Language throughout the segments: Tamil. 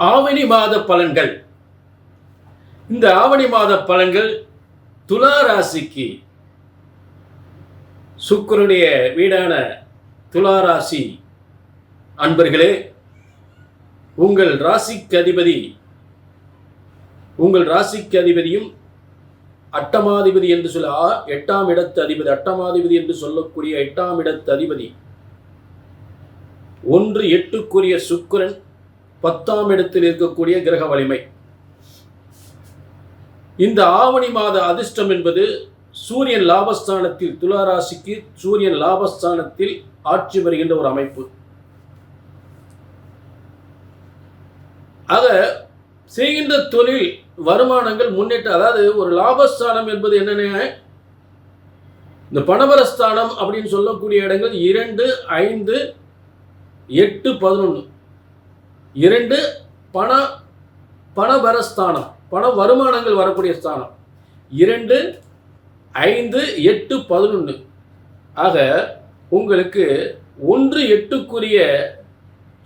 ஆவணி மாத பலன்கள். இந்த ஆவணி மாத பலன்கள் துலா ராசிக்கு. சுக்கிரனுடைய வீடான துலா ராசி. அன்பர்களே உங்கள் ராசிக்கு அதிபதி. உங்கள் ராசிக்கு அதிபதியும் அட்டமாதிபதி என்று சொல்ல ஆ, எட்டாம் இடத்து அதிபதி அட்டமாதிபதி என்று சொல்லக்கூடிய எட்டாம் இடத்து அதிபதி. ஒன்று எட்டுக்குரிய சுக்கிரன் பத்தாம் இடத்தில் இருக்கக்கூடிய கிரக வலிமை. இந்த ஆவணி மாத அதிர்ஷ்டம் என்பது சூரியன் லாபஸ்தானத்தில் துலா ராசிக்கு சூரியன் லாபஸ்தானத்தில் ஆட்சி வருகின்ற ஒரு அமைப்பு. ஆக செய்கின்ற தொழில் வருமானங்கள் முன்னேற்ற அதாவது ஒரு லாபஸ்தானம் என்பது என்னென்ன? இந்த பணபரஸ்தானம் அப்படின்னு சொல்லக்கூடிய இடங்கள் இரண்டு ஐந்து எட்டு பதினொன்று இரண்டு பண பணபரஸ்தானம் பண வருமானங்கள் வரக்கூடிய ஸ்தானம். இரண்டு ஐந்து எட்டு பதினொன்று ஆக உங்களுக்கு ஒன்று எட்டுக்குரிய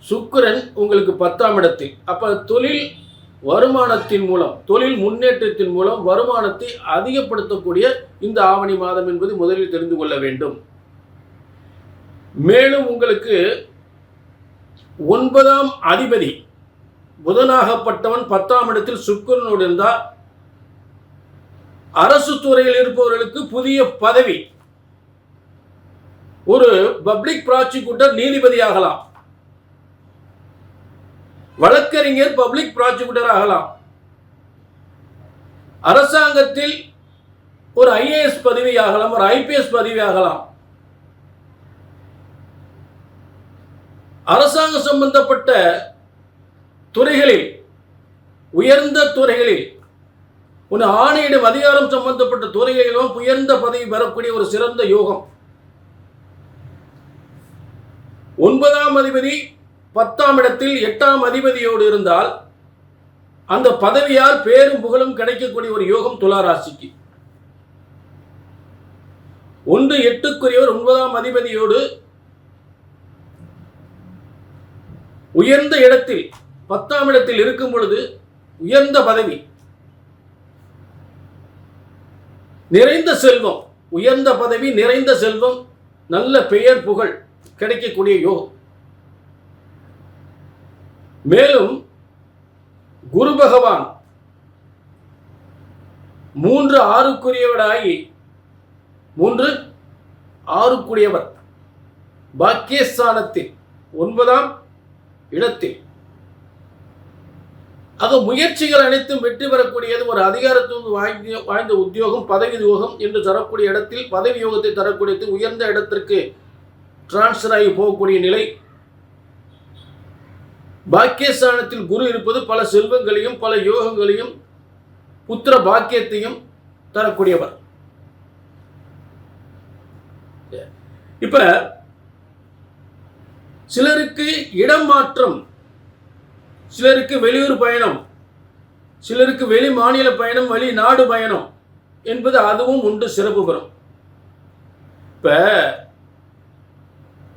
சுக்கிரன் உங்களுக்கு பத்தாம் இடத்தில். அப்போ தொழில் வருமானத்தின் மூலம் தொழில் முன்னேற்றத்தின் மூலம் வருமானத்தை அதிகப்படுத்தக்கூடிய இந்த ஆவணி மாதம் என்பது முதலில் தெரிந்து கொள்ள வேண்டும். மேலும் உங்களுக்கு ஒன்பதாம் அதிபதி புதனாகப்பட்டவன் பத்தாம் இடத்தில் சுக்கரனோடு இருந்தால் அரசு துறையில் இருப்பவர்களுக்கு புதிய பதவி. ஒரு பப்ளிக் ப்ராசிக்யூட்டர் நீதிபதி ஆகலாம் வழக்கறிஞர் பப்ளிக் ப்ராசிக்யூட்டர் ஆகலாம். அரசாங்கத்தில் ஒரு ஐஏஎஸ் பதவி ஆகலாம் ஒரு ஐபிஎஸ் பதவி ஆகலாம் அரசாங்க சம்பந்தப்பட்ட துறைகளில் உயர்ந்த துறைகளில் ஒன்று ஆணையிடும் அதிகாரம் சம்பந்தப்பட்ட துறைகளிலும் உயர்ந்த பதவி பெறக்கூடிய ஒரு சிறந்த யோகம். ஒன்பதாம் அதிபதி பத்தாம் இடத்தில் எட்டாம் அதிபதியோடு இருந்தால் அந்த பதவியால் பேரும் புகழும் கிடைக்கக்கூடிய ஒரு யோகம் துலா ராசிக்கு ஒன்று எட்டுக்குரியவர் ஒன்பதாம் அதிபதியோடு உயர்ந்த இடத்தில் பத்தாம் இடத்தில் இருக்கும் பொழுது உயர்ந்த பதவி நிறைந்த செல்வம் உயர்ந்த பதவி நிறைந்த செல்வம் நல்ல பெயர் புகழ் கிடைக்கக்கூடிய யோகம். மேலும் குரு பகவான் மூன்று ஆறுக்குரியவராகி மூன்று ஆறுக்குரியவர். பாக்கியஸ்தானத்தில் ஒன்பதாம் இடத்தில். ஆக முயற்சிகள் அனைத்தும் வெற்றி பெறக்கூடியது ஒரு அதிகாரத்துவம் வாய்ந்த வாய்ந்த உத்தியோகம் பதவி யோகம் என்று தரக்கூடிய இடத்தில் பதவி யோகத்தை தரக்கூடியது உயர்ந்த இடத்திற்கு டிரான்ஸ்ஃபர் ஆகி போகக்கூடிய நிலை. பாக்கியஸ்தானத்தில் குரு இருப்பது பல செல்வங்களையும் பல யோகங்களையும் புத்திர பாக்கியத்தையும் தரக்கூடியவர். இப்போ சிலருக்கு இடம் மாற்றம் சிலருக்கு வெளியூர் பயணம் சிலருக்கு வெளி மாநில பயணம் வெளி நாடு பயணம் என்பது அதுவும் உண்டு சிறப்பு பெறும். இப்ப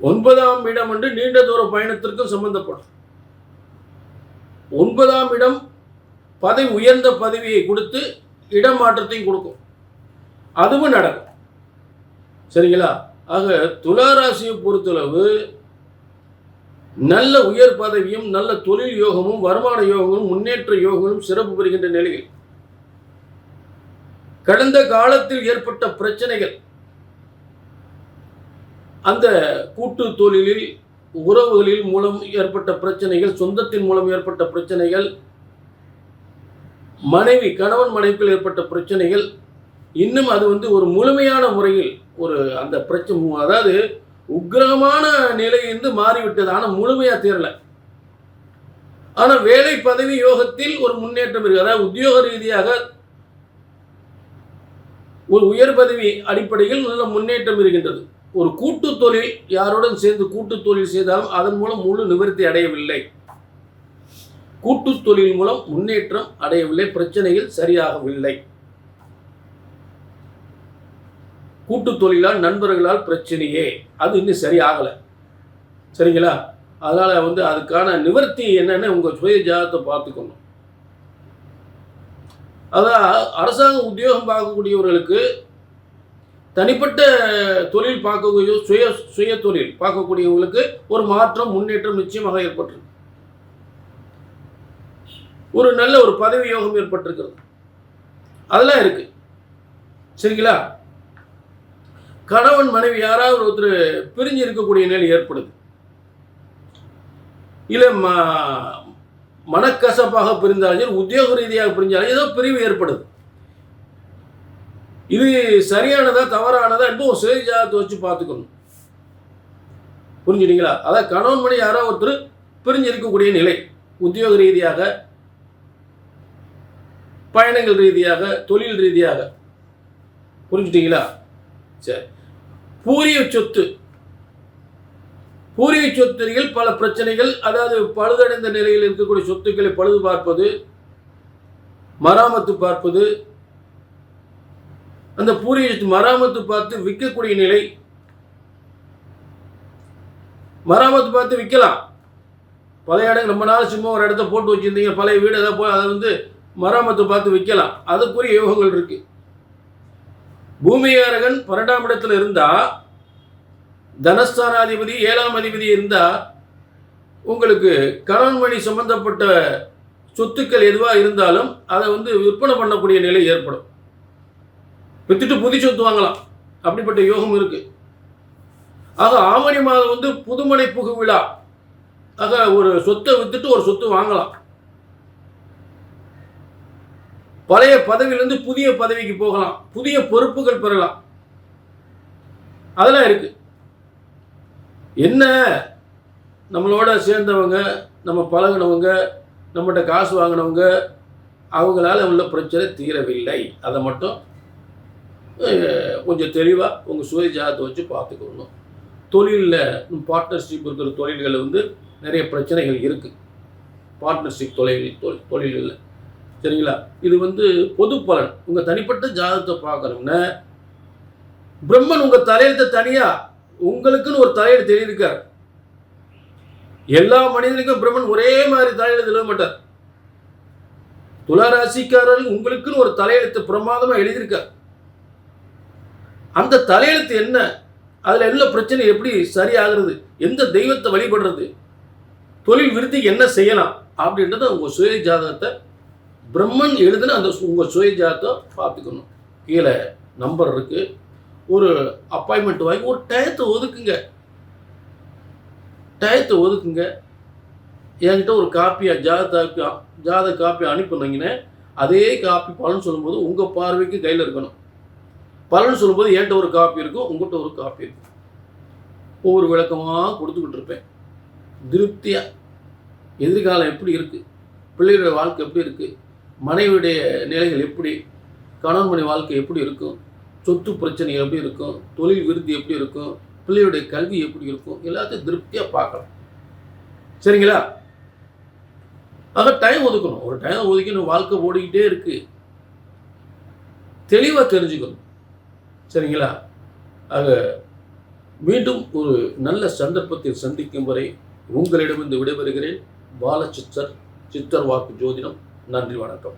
ஒன்பதாம் இடம் வந்து நீண்ட தூர பயணத்திற்கும் சம்பந்தப்படும். ஒன்பதாம் இடம் பதவி உயர்ந்த பதவியை கொடுத்து இடம் மாற்றத்தையும் கொடுக்கும். அதுவும் நடக்கும். சரிங்களா? ஆக துளாராசியை பொறுத்தளவு நல்ல உயர் பதவியும் நல்ல தொழில் யோகமும் வருமான யோகமும் முன்னேற்ற யோகமும் சிறப்பு பெறுகின்ற நிலையில் கடந்த காலத்தில் ஏற்பட்ட பிரச்சனைகள் அந்த கூட்டு தொழிலில் உறவுகளில் மூலம் ஏற்பட்ட பிரச்சனைகள் சொந்தத்தின் மூலம் ஏற்பட்ட பிரச்சனைகள் மனைவி கணவன் மனைவியில் ஏற்பட்ட பிரச்சனைகள் இன்னும் அது வந்து ஒரு முழுமையான முறையில் ஒரு அந்த பிரச்சனை அதாவது உக்கிரமான இருந்து மாறிவிட்டது. ஆனால் முழுமையாக தீரல ஆனால் வேலை பதவி யோகத்தில் ஒரு முன்னேற்றம் இருக்கு. அதாவது உத்தியோக ரீதியாக ஒரு உயர் பதவி அடிப்படையில் நல்ல முன்னேற்றம் இருக்கின்றது. ஒரு கூட்டு தொழில் யாருடன் சேர்ந்து கூட்டு தொழில் செய்தாலும் அதன் மூலம் முழு நிவர்த்தி அடையவில்லை. கூட்டு தொழில் மூலம் முன்னேற்றம் அடையவில்லை. பிரச்சனைகள் சரியாகவில்லை. கூட்டு தொழிலால் நண்பர்களால் பிரச்சனையே. அது இன்னும் சரியாகலை. சரிங்களா? அதனால் வந்து அதுக்கான நிவர்த்தி என்னென்னு உங்கள் சுய ஜாதத்தை பார்த்துக்கணும். அதான் அரசாங்க உத்தியோகம் பார்க்கக்கூடியவர்களுக்கு தனிப்பட்ட தொழில் பார்க்கக்கூடிய சுய சுய தொழில் பார்க்கக்கூடியவங்களுக்கு ஒரு மாற்றம் முன்னேற்றம் நிச்சயமாக ஏற்பட்டிருக்கு. ஒரு நல்ல ஒரு பதவி யோகம் ஏற்பட்டிருக்கிறது. அதெல்லாம் இருக்குது சரிங்களா? கணவன் மனைவி யாராவது ஒருத்தர் பிரிஞ்சு இருக்கக்கூடிய நிலை ஏற்படுது. இல்லை ம மனக்கசப்பாக பிரிந்தாலும் சரி உத்தியோக ரீதியாக பிரிஞ்சாலும் ஏதோ பிரிவு ஏற்படுது. இது சரியானதா தவறானதா என்று ஒரு சுய வச்சு பார்த்துக்கணும். புரிஞ்சுட்டீங்களா? அதான் கணவன் மணி யாரோ ஒருத்தர் பிரிஞ்சு இருக்கக்கூடிய நிலை உத்தியோக ரீதியாக பயணங்கள் ரீதியாக தொழில் ரீதியாக. புரிஞ்சுட்டீங்களா? சரி. பூரிய சொத்து. பூரிய சொத்துகள் பல பிரச்சனைகள் அதாவது பழுதடைந்த நிலையில் இருக்கக்கூடிய சொத்துக்களை பழுது பார்ப்பது மராமத்து பார்ப்பது அந்த பூரிய மராமத்து பார்த்து விற்கக்கூடிய நிலை. மராமத்து பார்த்து விற்கலாம். பழைய இடம் ரொம்ப நாள் சும்மா ஒரு இடத்த போட்டு வச்சிருந்தீங்க பழைய வீடு எதாவது போய் அதை வந்து மராமத்து பார்த்து விற்கலாம். அதுக்குரிய யோகங்கள் இருக்குது பூமிகாரகன் பன்னெண்டாம் இடத்துல இருந்தா தனஸ்தானாதிபதி ஏழாம் அதிபதி இருந்தா உங்களுக்கு கணவன்மணி சம்பந்தப்பட்ட சொத்துக்கள் எதுவாக இருந்தாலும் அதை வந்து விற்பனை பண்ணக்கூடிய நிலை ஏற்படும். வித்துட்டு புதி சொத்து வாங்கலாம். அப்படிப்பட்ட யோகம் இருக்கு. ஆக ஆவணி மாதம் வந்து புதுமனை புகு விழா. ஆக ஒரு சொத்தை வித்துட்டு ஒரு சொத்து வாங்கலாம். பழைய பதவியிலிருந்து புதிய பதவிக்கு போகலாம். புதிய பொறுப்புகள் பெறலாம். அதெல்லாம் இருக்கு. என்ன நம்மளோட சேர்ந்தவங்க நம்ம பழகினவங்க நம்மகிட்ட காசு வாங்கினவங்க அவங்களால உள்ள பிரச்சனை தீரவில்லை. அதை மட்டும் கொஞ்சம் தெளிவாக உங்கள் சுய ஜாதத்தை வச்சு பார்த்துக்கணும். தொழிலில் பார்ட்னர்ஷிப் இருக்கிற தொழில்களில் வந்து நிறைய பிரச்சனைகள் இருக்குது பார்ட்னர்ஷிப் தொழில் தொழில்களில். சரிங்களா? இது வந்து பொது பலன். உங்கள் தனிப்பட்ட ஜாதகத்தை பார்க்கணும்னா பிரம்மன் உங்கள் தலையெழுத்தை தனியாக உங்களுக்குன்னு ஒரு தலையெழுத்து எழுதியிருக்கார். எல்லா மனிதனுக்கும் பிரம்மன் ஒரே மாதிரி தலையெழுத்து எழுத மாட்டார். துளாராசிக்காரர்கள் உங்களுக்குன்னு ஒரு தலையெழுத்து பிரமாதமா எழுதியிருக்கார். அந்த தலையெழுத்து என்ன? அதுல என்ன பிரச்சனை எப்படி சரியாகிறது? எந்த தெய்வத்தை வழிபடுறது? தொழில் விருத்தி என்ன செய்யலாம்? அப்படின்றத உங்க சுய ஜாதகத்தை பிரம்மன் எழுதுன அந்த உங்கள் சுயஜாத்தை பார்த்துக்கணும். கீழே நம்பர் இருக்குது ஒரு அப்பாயின்மெண்ட் வாங்கி ஒரு டயத்தை ஒதுக்குங்க. டயத்தை ஒதுக்குங்க. என்கிட்ட ஒரு காப்பியாக ஜாத ஜாத காப்பி அனுப்பினீங்கன்னா அதே காப்பி பலன் சொல்லும்போது உங்கள் பார்வைக்கு கையில் இருக்கணும். பலன் சொல்லும்போது என்கிட்ட ஒரு காப்பி இருக்கும் உங்கள்கிட்ட ஒரு காப்பி இருக்கும் ஒவ்வொரு விளக்கமாக கொடுத்துக்கிட்டு இருப்பேன். திருப்தியாக எதிர்காலம் எப்படி இருக்குது பிள்ளைகளோட வாழ்க்கை எப்படி இருக்குது மனைவியுடைய நிலைகள் எப்படி? கணவன் மனை வாழ்க்கை எப்படி இருக்கும்? சொத்து பிரச்சனைகள் எப்படி இருக்கும்? தொழில் விருத்தி எப்படி இருக்கும்? பிள்ளையுடைய கல்வி எப்படி இருக்கும்? எல்லாத்தையும் திருப்தியாக பார்க்கலாம். சரிங்களா? ஆக டைம் ஒதுக்கணும். ஒரு டைம் ஒதுக்கணும் வாழ்க்கை ஓடிக்கிட்டே இருக்கு. தெளிவாக தெரிஞ்சுக்கணும். சரிங்களா? ஆக மீண்டும் ஒரு நல்ல சந்தர்ப்பத்தில் சந்திக்கும் வரை உங்களிடமிருந்து விடைபெறுகிறேன். பாலச்சித்தர் சித்தர் வாக்கு ஜோதிடம். நன்றி வணக்கம்.